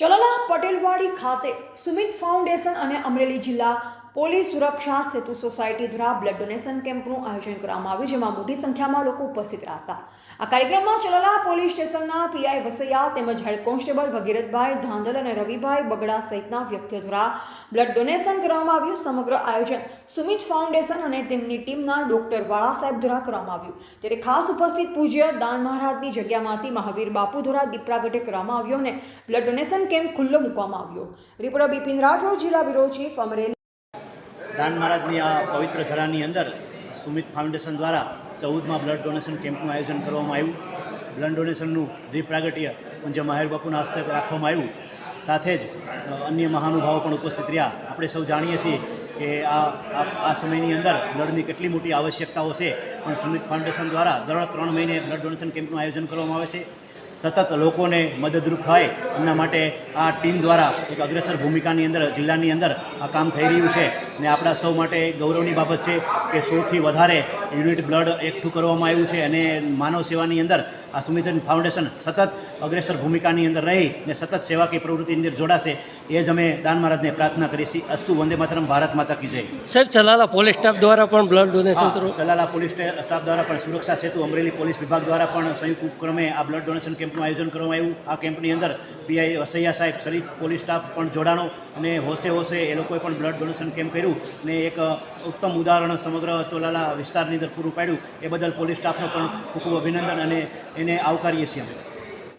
ચલલા પટેલવાડી ખાતે સુમિત ફાઉન્ડેશન અને અમરેલી જિલ્લા પોલીસ સુરક્ષા સેતુ સોસાયટી દ્વારા બ્લડ ડોનેશન કેમ્પનું આયોજન કરવામાં આવ્યું, જેમાં મોટી સંખ્યામાં લોકો ઉપસ્થિત રહ્યા આ કાર્યક્રમમાં ચલલા પોલીસ સ્ટેશનના પીઆઈ વસૈયા તેમજ હેડ કોન્સ્ટેબલ ભગીરથભાઈ ધાંધલ અને રવિભાઈ બગડા સહિતના વ્યક્તિઓ દ્વારા બ્લડ ડોનેશન કરવામાં આવ્યું. સમગ્ર આયોજન સુમિત ફાઉન્ડેશન અને તેમની ટીમના ડોક્ટર વાળા સાહેબ દ્વારા કરવામાં આવ્યું. ત્યારે ખાસ ઉપસ્થિત પૂજ્ય દાન મહારાજની જગ્યામાંથી મહાવીર બાપુ દ્વારા દીપ કરવામાં આવ્યો અને બ્લડ ડોનેશન કેમ્પ ખુલ્લો મૂકવામાં આવ્યો. રિપોર્ટર બિપિન રાઠોડ, જિલ્લા બ્યુરો ચીફ અમરેલી દાન મહારાજની આ પવિત્ર ધરાની અંદર સુમિત ફાઉન્ડેશન દ્વારા ચૌદમાં બ્લડ ડોનેશન કેમ્પનું આયોજન કરવામાં આવ્યું. બ્લડ ડોનેશનનું દીપ પ્રાગટ્ય પૂજ્ય માહેર બાપુના હસ્તે રાખવામાં આવ્યું. સાથે જ અન્ય મહાનુભાવો પણ ઉપસ્થિત રહ્યા. આપણે સૌ જાણીએ છીએ કે આ આ સમયની અંદર બ્લડની કેટલી મોટી આવશ્યકતાઓ છે પણ સુમિત ફાઉન્ડેશન દ્વારા દર ત્રણ મહિને બ્લડ ડોનેશન કેમ્પનું આયોજન કરવામાં આવે છે. સતત લોકોને મદદરૂપ થાય એમના માટે આ ટીમ દ્વારા એક અગ્રેસર ભૂમિકાની અંદર, જિલ્લાની અંદર આ કામ થઈ રહ્યું છે. ને આપણા સૌ માટે ગૌરવની બાબત છે કે સૌથી વધારે યુનિટ બ્લડ એકઠું કરવામાં આવ્યું છે અને માનવ સેવાની અંદર આ સુમિતન ફાઉન્ડેશન સતત અગ્રેસર ભૂમિકાની અંદર રહી ને સતત સેવાકીય પ્રવૃત્તિની અંદર જોડાશે એ જ અમે દાન મહારાજને પ્રાર્થના કરીએ છીએ. અસ્તુ વંદે માતરમ ભારત માતા કી જય. સાહેબ ચલાલા પોલીસ સ્ટાફ દ્વારા પણ બ્લડ ડોનેશન હા, ચલાલા પોલીસ સ્ટાફ દ્વારા પણ સુરક્ષા સેતુ અમરેલી પોલીસ વિભાગ દ્વારા પણ સંયુક્ત ઉપક્રમે આ બ્લડ ડોનેશન કેમ્પનું આયોજન કરવામાં આવ્યું. આ કેમ્પની અંદર પીઆઈ વસૈયા સાહેબ સરી પોલીસ સ્ટાફ પણ જોડાણો અને હોશે હોશે એ લોકોએ પણ બ્લડ ડોનેશન કેમ્પ કર્યું. અને એક ઉત્તમ ઉદાહરણ સમગ્ર ચોલાલા વિસ્તારની અંદર પૂરું પાડ્યું, એ બદલ પોલીસ સ્ટાફનો પણ ખૂબ ખૂબ અભિનંદન અને એને આવકારીએ છીએ અમે.